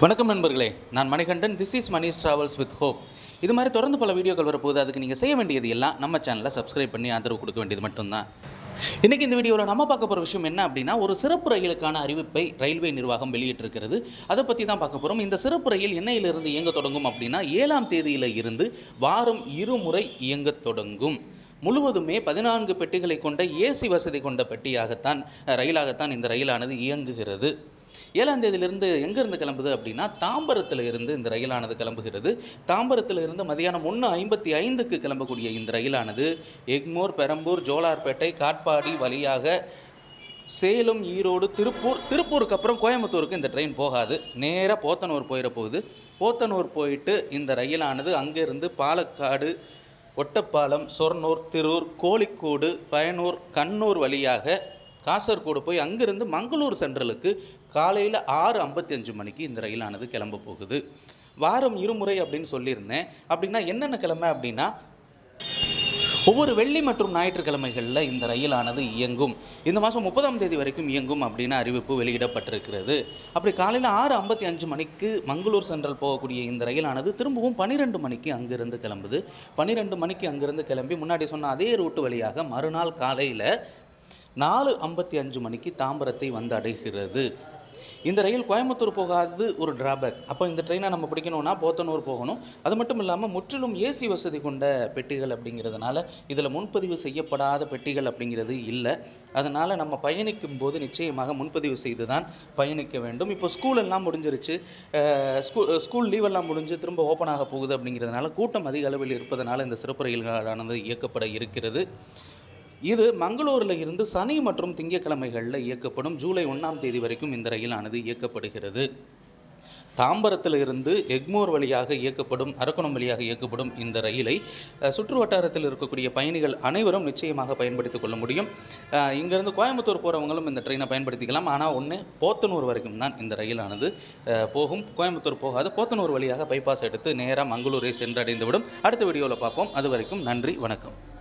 வணக்கம் நண்பர்களே. நான் Manikandan. This is Manish travels with hope இது மாதிரி தொடர்ந்து பல வீடியோக்கள் வரப்போகுது. அதுக்கு நீங்கள் செய்ய வேண்டியது எல்லாம் நம்ம சேனலை சப்ஸ்கிரைப் பண்ணி ஆதரவு கொடுக்க வேண்டியது மட்டும்தான். இன்றைக்கி இந்த வீடியோவில் நம்ம பார்க்க போகிற விஷயம் என்ன அப்படின்னா ஒரு சிறப்பு ரயிலுக்கான அறிவிப்பை ரயில்வே நிர்வாகம் வெளியிட்டிருக்கிறது. அதை பற்றி தான் பார்க்க போகிறோம் இந்த சிறப்பு ரயில் என்னையிலிருந்து இயங்க தொடங்கும் அப்படின்னா ஏழாம் தேதியில் இருந்து வாரம் இருமுறை இயங்க தொடங்கும். முழுவதுமே பதினான்கு பெட்டிகளை கொண்ட ஏசி வசதி கொண்ட பெட்டியாகத்தான் ரயிலாகத்தான் இந்த ரயிலானது இயங்குகிறது. ஏழாம் தேதியிலிருந்து எங்கேருந்து கிளம்புது அப்படின்னா தாம்பரத்தில் இருந்து இந்த ரயிலானது கிளம்புகிறது. தாம்பரத்தில் இருந்து மதியானம் ஒன்று ஐம்பத்தி ஐந்துக்கு கிளம்பக்கூடிய இந்த ரயிலானது எக்மோர் பெரம்பூர் ஜோலார்பேட்டை காட்பாடி வழியாக சேலம் ஈரோடு திருப்பூர் திருப்பூருக்கு அப்புறம் கோயம்புத்தூருக்கு இந்த ட்ரெயின் போகாது. நேராக போத்தனூர் போயிட போகுது. போத்தனூர் போயிட்டு இந்த ரயிலானது அங்கேருந்து பாலக்காடு ஒட்டப்பாலம் சொர்ணூர் திருூர் கோழிக்கோடு பயனூர் கண்ணூர் வழியாக காசர்கோடு போய் அங்கிருந்து மங்களூர் சென்ட்ரலுக்கு காலையில் ஆறு ஐம்பத்தஞ்சு மணிக்கு இந்த ரயிலானது கிளம்ப போகுது. வாரம் இருமுறை அப்படின்னு சொல்லியிருந்தேன். அப்படின்னா என்னென்ன கிழமை அப்படின்னா ஒவ்வொரு வெள்ளி மற்றும் ஞாயிற்றுக்கிழமைகளில் இந்த ரயிலானது இயங்கும். இந்த மாதம் முப்பதாம் தேதி வரைக்கும் இயங்கும் அப்படின்னு அறிவிப்பு வெளியிடப்பட்டிருக்கிறது. அப்படி காலையில் ஆறு ஐம்பத்தி அஞ்சு மணிக்கு மங்களூர் சென்ட்ரல் போகக்கூடிய இந்த ரயிலானது திரும்பவும் பன்னிரெண்டு மணிக்கு அங்கிருந்து கிளம்புது. பன்னிரெண்டு மணிக்கு அங்கிருந்து கிளம்பி முன்னாடி சொன்ன அதே ரூட்டு வழியாக மறுநாள் காலையில் நாலு ஐம்பத்தி அஞ்சு மணிக்கு தாம்பரத்தை வந்து அடைகிறது. இந்த ரயில் கோயம்புத்தூர் போகாது ஒரு டிராபேக் அப்போ இந்த ட்ரெயினை நம்ம பிடிக்கணும்னா போத்தனூர் போகணும். அது மட்டும் இல்லாமல் முற்றிலும் ஏசி வசதி கொண்ட பெட்டிகள் அப்படிங்கிறதுனால இதில் முன்பதிவு செய்யப்படாத பெட்டிகள் அப்படிங்கிறது இல்லை. அதனால் நம்ம பயணிக்கும் போது நிச்சயமாக முன்பதிவு செய்து தான் பயணிக்க வேண்டும். இப்போ ஸ்கூல் எல்லாம் முடிஞ்சிருச்சு. ஸ்கூல் ஸ்கூல் லீவெல்லாம் முடிஞ்சு திரும்ப ஓப்பன் ஆக போகுது அப்படிங்கிறதுனால கூட்டம் அதிக அளவில் இருப்பதனால இந்த சிறப்பு ரயில்களானது இயக்கப்பட இருக்கிறது. இது மங்களூரில் இருந்து சனி மற்றும் திங்கட்கிழமைகளில் இயக்கப்படும் ஜூலை ஒன்றாம் தேதி வரைக்கும் இந்த ரயிலானது இயக்கப்படுகிறது. தாம்பரத்தில் இருந்து எக்மோர் வழியாக இயக்கப்படும் அரக்கோணம் வழியாக இயக்கப்படும் இந்த ரயிலை சுற்று வட்டாரத்தில் இருக்கக்கூடிய பயணிகள் அனைவரும் நிச்சயமாக பயன்படுத்திக் கொள்ள முடியும். இங்கேருந்து இங்கிருந்து கோயம்புத்தூர் போகிறவங்களும் இந்த ட்ரெயினை பயன்படுத்திக்கலாம். ஆனால் ஒன்று போத்தனூர் வரைக்கும் தான் இந்த ரயிலானது போகும். கோயம்புத்தூர் போகாது. போத்தனூர் வழியாக பைபாஸ் எடுத்து நேராக மங்களூரை சென்றடைந்துவிடும். அடுத்த வீடியோவில் பார்ப்போம். அது வரைக்கும் நன்றி வணக்கம்.